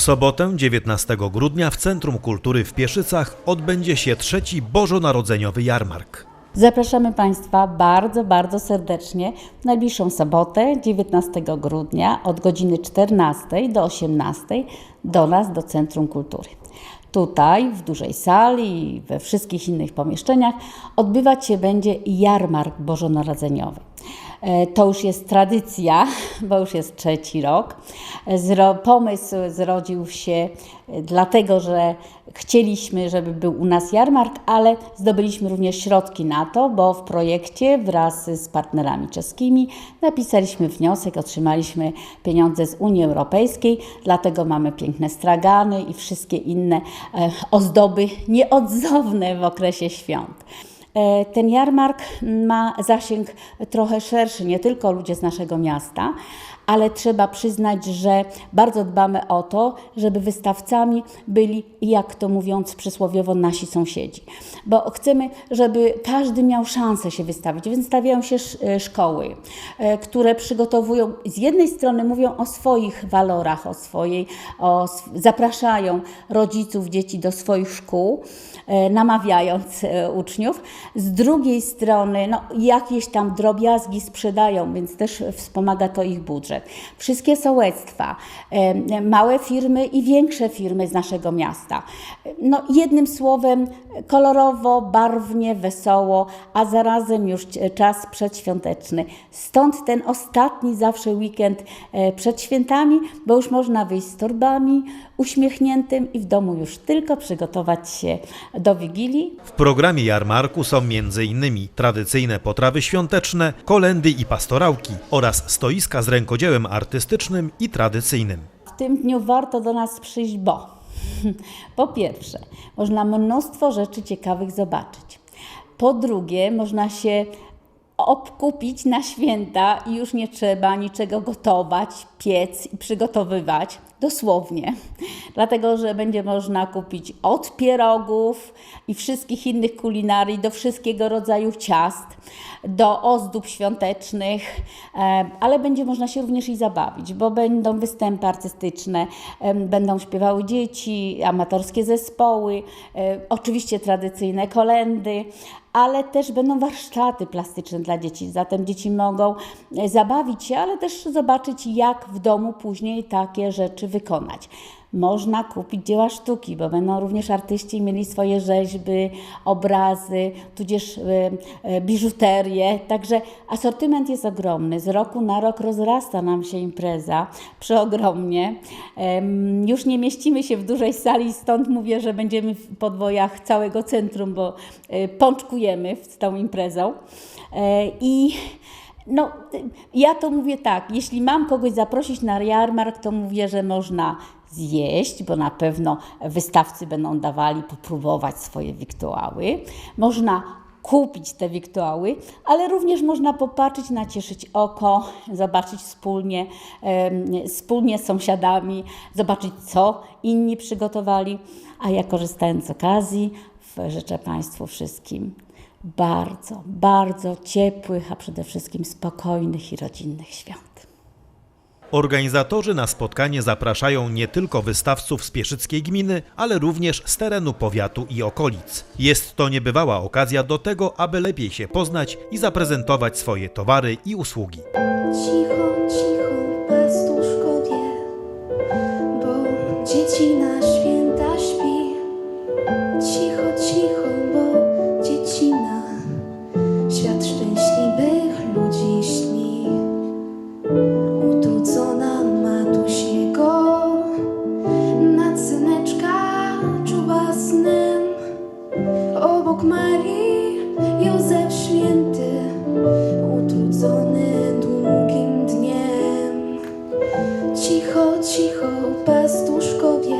W sobotę 19 grudnia w Centrum Kultury w Pieszycach odbędzie się trzeci bożonarodzeniowy jarmark. Zapraszamy Państwa bardzo, bardzo serdecznie w najbliższą sobotę, 19 grudnia od godziny 14 do 18 do nas, do Centrum Kultury. Tutaj, w dużej sali i we wszystkich innych pomieszczeniach odbywać się będzie jarmark bożonarodzeniowy. E, To już jest tradycja, bo już jest trzeci rok. Zro, pomysł zrodził się e, dlatego, że chcieliśmy, żeby był u nas jarmark, ale zdobyliśmy również środki na to, bo w projekcie wraz z partnerami czeskimi napisaliśmy wniosek, otrzymaliśmy pieniądze z Unii Europejskiej, dlatego mamy piękne stragany i wszystkie inne e, ozdoby nieodzowne w okresie świąt. E, Ten jarmark ma zasięg trochę szerszy, nie tylko ludzie z naszego miasta, ale trzeba przyznać, że bardzo dbamy o to, żeby wystawcami byli, jak to mówiąc przysłowiowo, nasi sąsiedzi. Bo chcemy, żeby każdy miał szansę się wystawić, więc stawiają się e, szkoły, e, które przygotowują, z jednej strony mówią o swoich walorach, o swojej, o, zapraszają rodziców, dzieci do swoich szkół, e, namawiając uczniów. Z drugiej strony, no, jakieś tam drobiazgi sprzedają, więc też wspomaga to ich budżet. Wszystkie sołectwa, małe firmy i większe firmy z naszego miasta. No, jednym słowem, kolorowo, barwnie, wesoło, a zarazem już czas przedświąteczny. Stąd ten ostatni zawsze weekend e, przed świętami, bo już można wyjść z torbami, uśmiechniętym i w domu już tylko przygotować się do Wigilii. W programie jarmarku są m.in. tradycyjne potrawy świąteczne, kolendy i pastorałki oraz stoiska z rękodziełem artystycznym i tradycyjnym. W tym dniu warto do nas przyjść, bo po pierwsze, można mnóstwo rzeczy ciekawych zobaczyć. Po drugie, można się obkupić na święta i już nie trzeba niczego gotować, piec i przygotowywać. Dosłownie. Dlatego, że będzie można kupić od pierogów i wszystkich innych kulinarii do wszystkiego rodzaju ciast, do ozdób świątecznych, ale będzie można się również i zabawić, bo będą występy artystyczne, będą śpiewały dzieci, amatorskie zespoły, oczywiście tradycyjne kolendy, ale też będą warsztaty plastyczne dla dzieci. Zatem dzieci mogą e, zabawić się, ale też zobaczyć, jak w domu później takie rzeczy wykonać. Można kupić dzieła sztuki, bo będą również artyści mieli swoje rzeźby, obrazy, tudzież e, e, biżuterię. Także asortyment jest ogromny. Z roku na rok rozrasta nam się impreza przeogromnie. Już nie mieścimy się w dużej sali, stąd mówię, że będziemy w podwojach całego centrum, bo e, pączkujemy z tą imprezą. I no, ja to mówię tak, jeśli mam kogoś zaprosić na jarmark, to mówię, że można zjeść, bo na pewno wystawcy będą dawali popróbować swoje wiktuały. Można kupić te wiktuały, ale również można popatrzeć, nacieszyć oko, zobaczyć wspólnie, wspólnie z sąsiadami, zobaczyć, co inni przygotowali. A ja korzystając z okazji, życzę Państwu wszystkim bardzo, bardzo ciepłych, a przede wszystkim spokojnych i rodzinnych świąt. Organizatorzy na spotkanie zapraszają nie tylko wystawców z Pieszyckiej gminy, ale również z terenu powiatu i okolic. Jest to niebywała okazja do tego, aby lepiej się poznać i zaprezentować swoje towary i usługi. Cicho, cicho, cicho, cicho, pastuszko wie.